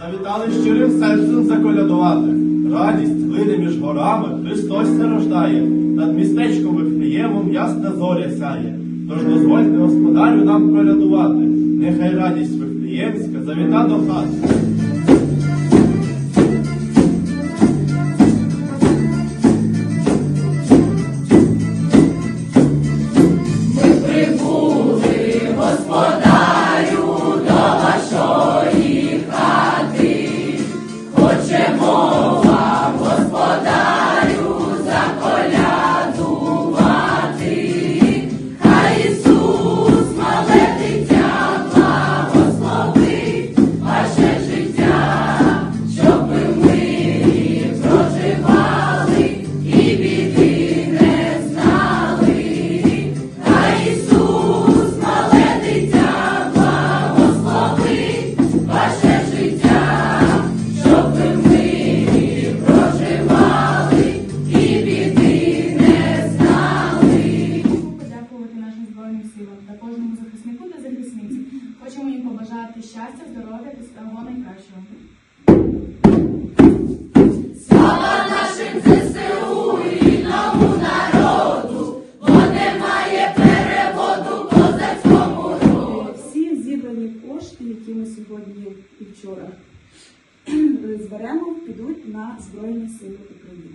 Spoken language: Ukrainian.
Завітали щирим серцем заколядувати. Радість лине між горами, Христос се рождає, над містечком Вифлеємом ясна зоря сяє. Тож дозвольте господарю нам колядувати. Нехай радість Вифлеємська завіта до хати. подякувати кожному захиснику та захисниці. Хочемо їм побажати щастя, здоров'я та всього найкращого. Всі зібрані кошти, які ми сьогодні і вчора зберемо, підуть на Збройні Сили України.